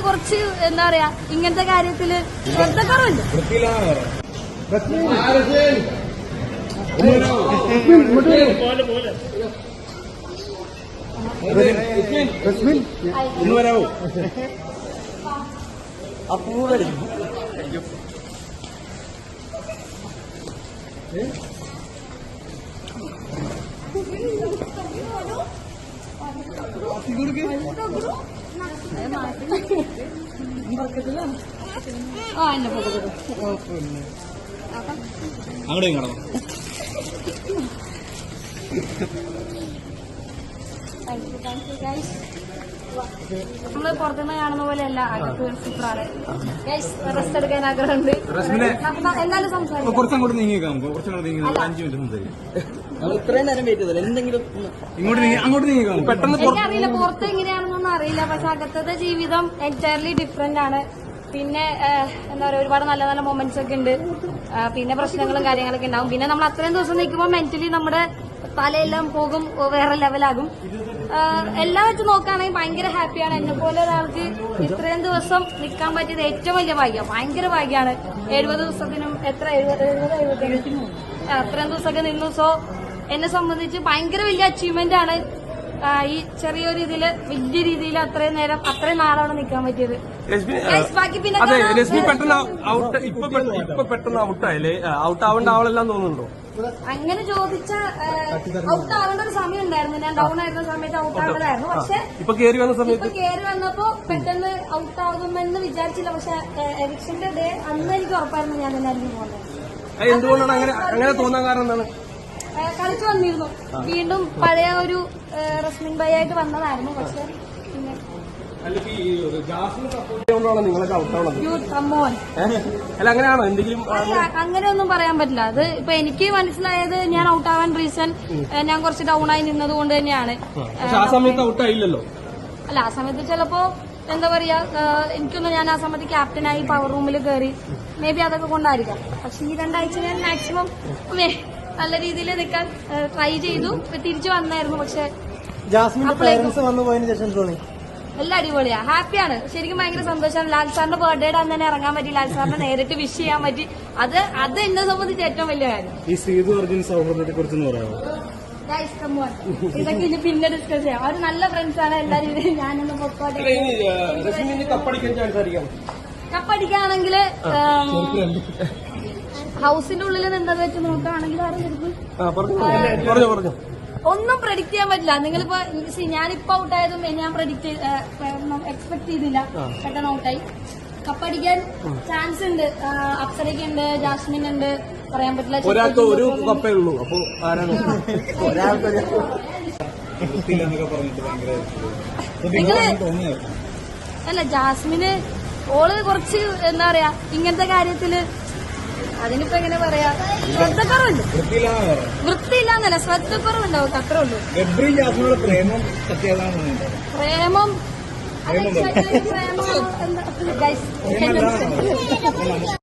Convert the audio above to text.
കുറച്ച് എന്താ പറയാ ഇങ്ങനത്തെ കാര്യത്തിൽ ശ്രദ്ധക്കുറവുണ്ട്. വരാവോ ആ എന്നെ അങ്ങോട്ടേ ഇങ്ങോട്ടോ. നമ്മൾ പുറത്തുനിന്ന് കാണുന്ന പോലെയല്ല അകത്ത് സൂപ്പറാണ്. റെസ്റ്റ് എടുക്കാൻ ആഗ്രഹമുണ്ട്. എന്നാലും സംസാരിക്കാം. കുറച്ചങ്ങോട്ട് നീങ്ങിയേക്കാം. നമുക്ക് കുറച്ചങ്ങോട്ട് നീങ്ങി അഞ്ചു അഞ്ച് മിനിറ്റ് സംസാരിക്കാം. നമ്മൾ ഇത്രയും നേരം വെയിറ്റ് ചെയ്തല്ലോ. എന്തെങ്കിലും ഇങ്ങോട്ട് നീ അങ്ങോട്ട് പെട്ടെന്ന് എനിക്കറിയില്ല പുറത്ത് എങ്ങനെയാണെന്നൊന്നും അറിയില്ല. പക്ഷെ അകത്തത്തെ ജീവിതം എന്റയർലി ഡിഫറെന്റ് ആണ്. പിന്നെ എന്താ പറയുക ഒരുപാട് നല്ല നല്ല മൊമെന്റ്സ് ഒക്കെ ഉണ്ട്. പിന്നെ പ്രശ്നങ്ങളും കാര്യങ്ങളൊക്കെ ഉണ്ടാവും. പിന്നെ നമ്മൾ അത്രയും ദിവസം നിൽക്കുമ്പോൾ മെന്റലി നമ്മുടെ തലയെല്ലാം പോകും വേറെ ലെവലാകും എല്ലാം വെച്ച് നോക്കുകയാണെങ്കിൽ ഭയങ്കര ഹാപ്പിയാണ് എന്നെ പോലെ ഒരാൾക്ക് ഇത്രയും ദിവസം നിൽക്കാൻ പറ്റിയത് ഏറ്റവും വലിയ ഭാഗ്യം. ഭയങ്കര ഭാഗ്യമാണ്. എഴുപത് ദിവസത്തിനും എത്ര? എഴുപത് എഴുപത് എഴുപത്തി അത്രയും ദിവസമൊക്കെ നിന്നു. സോ എന്നെ സംബന്ധിച്ച് ഭയങ്കര വലിയ അച്ചീവ്മെന്റ് ആണ്. ഈ ചെറിയൊരു ഇതിൽ വലിയ രീതിയിൽ അത്രയും നേരം അത്രയും നാളാണ് നിൽക്കാൻ പറ്റിയത്. രശ്മി Guys, ബാക്കി പിന്നെ അതെ കാണാം. രശ്മി പെട്ടെന്ന് ഔട്ട് ഇപ്പൊ ഇപ്പൊ പെട്ടെന്ന് ഔട്ടായില്ലേ ഔട്ട് ആവേണ്ട ആവലെല്ലാം തോന്നുന്നുണ്ടോ? അങ്ങനെ ചോദിച്ച ഔട്ട് ആവേണ്ട ഒരു സമയം ഉണ്ടായിരുന്നു. ഞാൻ ഡൗൺ ആയിരുന്ന സമയത്ത് ഔട്ട് ആവേണ്ടതായിരുന്നു പക്ഷെ ഇപ്പൊ കേറി വന്ന സമയത്ത് ഇപ്പൊ കയറി വന്നപ്പോ പെട്ടെന്ന് ഔട്ട് ആകുമെന്ന് വിചാരിച്ചില്ല. പക്ഷെ എലക്ഷന്റെ ഡേ അന്ന് എനിക്ക് ഉറപ്പായിരുന്നു ഞാൻ തന്നെ അതിന് പോകുന്നത്. എന്തുകൊണ്ടാണ് അങ്ങനെ അങ്ങനെ തോന്നാൻ കാരണം എന്താണ്? കളിച്ചു വന്നിരുന്നു. വീണ്ടും പഴയ ഒരു റസ്മിൻ ബൈ ആയിട്ട് വന്നതായിരുന്നു പക്ഷെ പിന്നെ അങ്ങനെയൊന്നും പറയാൻ പറ്റില്ല. അത് ഇപ്പൊ എനിക്ക് മനസ്സിലായത് ഞാൻ ഔട്ട് ആവാൻ റീസൺ ഞാൻ കുറച്ച് ഡൗൺ ആയി നിന്നത് കൊണ്ട് തന്നെയാണ് അല്ല ആ സമയത്ത് ചിലപ്പോ എന്താ പറയാ എനിക്കൊന്നും ഞാൻ ആ സമയത്ത് ക്യാപ്റ്റനായി പവർ റൂമിൽ കയറി മേ ബി അതൊക്കെ കൊണ്ടായിരിക്കാം. പക്ഷെ ഈ രണ്ടാഴ്ച ഞാൻ മാക്സിമം നല്ല രീതിയിൽ നിൽക്കാൻ ട്രൈ ചെയ്തു. തിരിച്ചു വന്നായിരുന്നു പക്ഷെ ജാസ്മിന്റെ അപ്പോഴേക്കും- പേരൻസ് വന്നു പോയതിനു ശേഷം തോന്നി? എല്ലാം അടിപൊളിയാ. ഹാപ്പിയാണ് ശരിക്കും ഭയങ്കര സന്തോഷമാണ് ലാൽ സാറിന്റെ ബർത്ത്ഡേയുടെ അന്ന് തന്നെ ഇറങ്ങാൻ പറ്റി. ലാൽ സാറിനെ നേരിട്ട് വിഷ് ചെയ്യാൻ പറ്റി. അത് അത് എന്നെ സംബന്ധിച്ച് ഏറ്റവും വലിയ കാര്യം. ഈ സീതു അർജുൻ സൗഹൃദത്തെ കുറിച്ച് പറയാമോ. ഇതൊക്കെ ഇനി പിന്നെ ഡിസ്കസ് ചെയ്യാം. അവർ നല്ല ഫ്രണ്ട്സ് ആണ്. എല്ലാ രീതിയിലും ഞാനൊന്ന് പൊക്കോട്ടെ അല്ല, ഹൗസിന്റെ ഉള്ളിൽ നിന്നത് വെച്ച് നോക്കുകയാണെങ്കിൽ ആരും ഒന്നും പ്രെഡിക്ട് ചെയ്യാൻ പറ്റില്ല. നിങ്ങളിപ്പോ ഞാനിപ്പോ ഔട്ടായതും ഞാൻ പ്രെഡിക്റ്റ് എക്സ്പെക്ട് ചെയ്തില്ല. പെട്ടെന്ന് ഔട്ടായി കപ്പടിക്കാൻ ചാൻസ് ഉണ്ട്. അപ്സരയ്ക്ക് ഉണ്ട് ജാസ്മിൻ ഉണ്ട്. പറയാൻ പറ്റില്ല. ഒരാൾക്ക് ഒരു കപ്പേ ഉള്ളൂ. അപ്പൊ ആരാണ്? അല്ല ജാസ്മിന് ഓൾ കുറച്ച് എന്താ പറയാ ഇങ്ങനത്തെ കാര്യത്തിൽ അതിനിപ്പോ എങ്ങനെ പറയാ? ശ്രദ്ധക്കുറവുണ്ട്. വൃത്തിയില്ലാന്നല്ല ശ്രദ്ധക്കുറവുണ്ടാവും അത്രേ ഉള്ളൂ. പ്രേമം പ്രേമം? പ്രേമം